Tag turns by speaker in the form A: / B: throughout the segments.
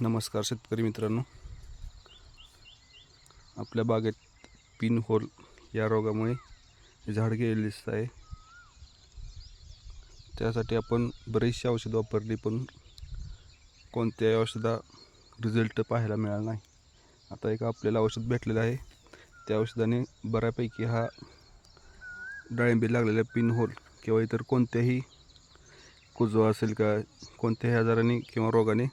A: नमस्कार शेतकरी मित्रांनो. आपल्या बागेत पिन होल या रोगामुळे झाड गेलेले दिसत आहे. त्यासाठी आपण बरीचशी औषधं वापरली पण कोणत्याही औषधा रिझल्ट पाहायला मिळाला नाही. आता एक आपल्याला औषध भेटलेलं आहे. त्या औषधाने बऱ्यापैकी हा डाळिंबी लागलेला पिन होल किंवा इतर कोणत्याही कुजवा असेल का कोणत्याही आजाराने किंवा रोगाने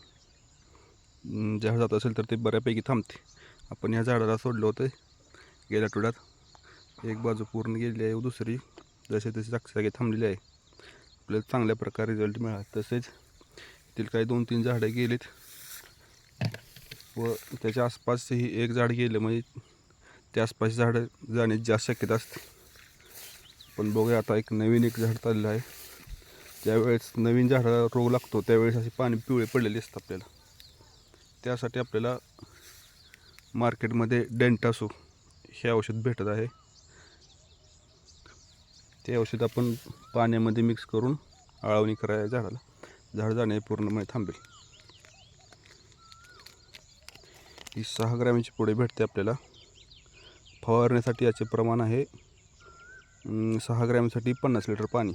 A: ज्या झाड जात असेल तर ते बऱ्यापैकी थांबते. आपण ह्या झाडाला सोडलं होतं. गेल्या आठवड्यात एक बाजू पूर्ण गेली आहे व दुसरी जसे तसे जागे थांबलेली आहे. आपल्याला चांगल्या प्रकारे रिझल्ट मिळाला. तसेच येथील काही दोन तीन झाडं गेलीत व त्याच्या आसपासही एक झाड गेलं. म्हणजे त्या आसपास झाडं जाण्याची जास्त शक्यता असते. पण बघूया आता एक नवीन एक झाड चाललं आहे. ज्यावेळेस नवीन झाडाला रोग लागतो त्यावेळेस असे पाणी पिवळे पडलेले असतात आपल्याला. त्यासाठी आपल्याला मार्केटमध्ये डेंटासो हे औषध भेटत आहे. ते औषध आपण पाण्यामध्ये मिक्स करून आळवणी करायला झाडाला. झाड जाणे पूर्णपणे थांबेल. ही सहा ग्रॅमची पुढे भेटते आपल्याला. फवारण्यासाठी याचे प्रमाण आहे सहा ग्रॅमसाठी पन्नास लिटर पाणी.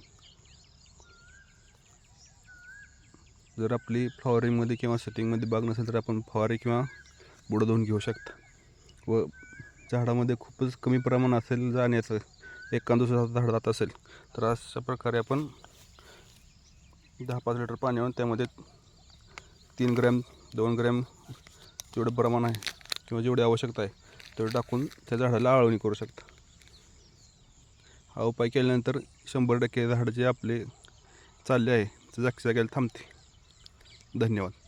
A: जर आपली फ्लॉवरिंगमध्ये किंवा सेटिंगमध्ये बाग नसेल तर आपण फवारे किंवा बुडं धुवून घेऊ शकता. व झाडामध्ये खूपच कमी प्रमाण असेल जाण्याचं एक दुसऱ्या झाड जात असेल तर अशा प्रकारे आपण दहा पाच लिटर पाणी आणून त्यामध्ये तीन ग्रॅम दोन ग्रॅम जेवढं प्रमाण आहे किंवा जेवढी आवश्यकता आहे तेवढं टाकून त्या झाडाला आळवणी करू शकता. हा उपाय केल्यानंतर शंभर टक्के झाड जे आपले चालले आहे. ते जागच्या जागेला थांबते. धन्यवाद.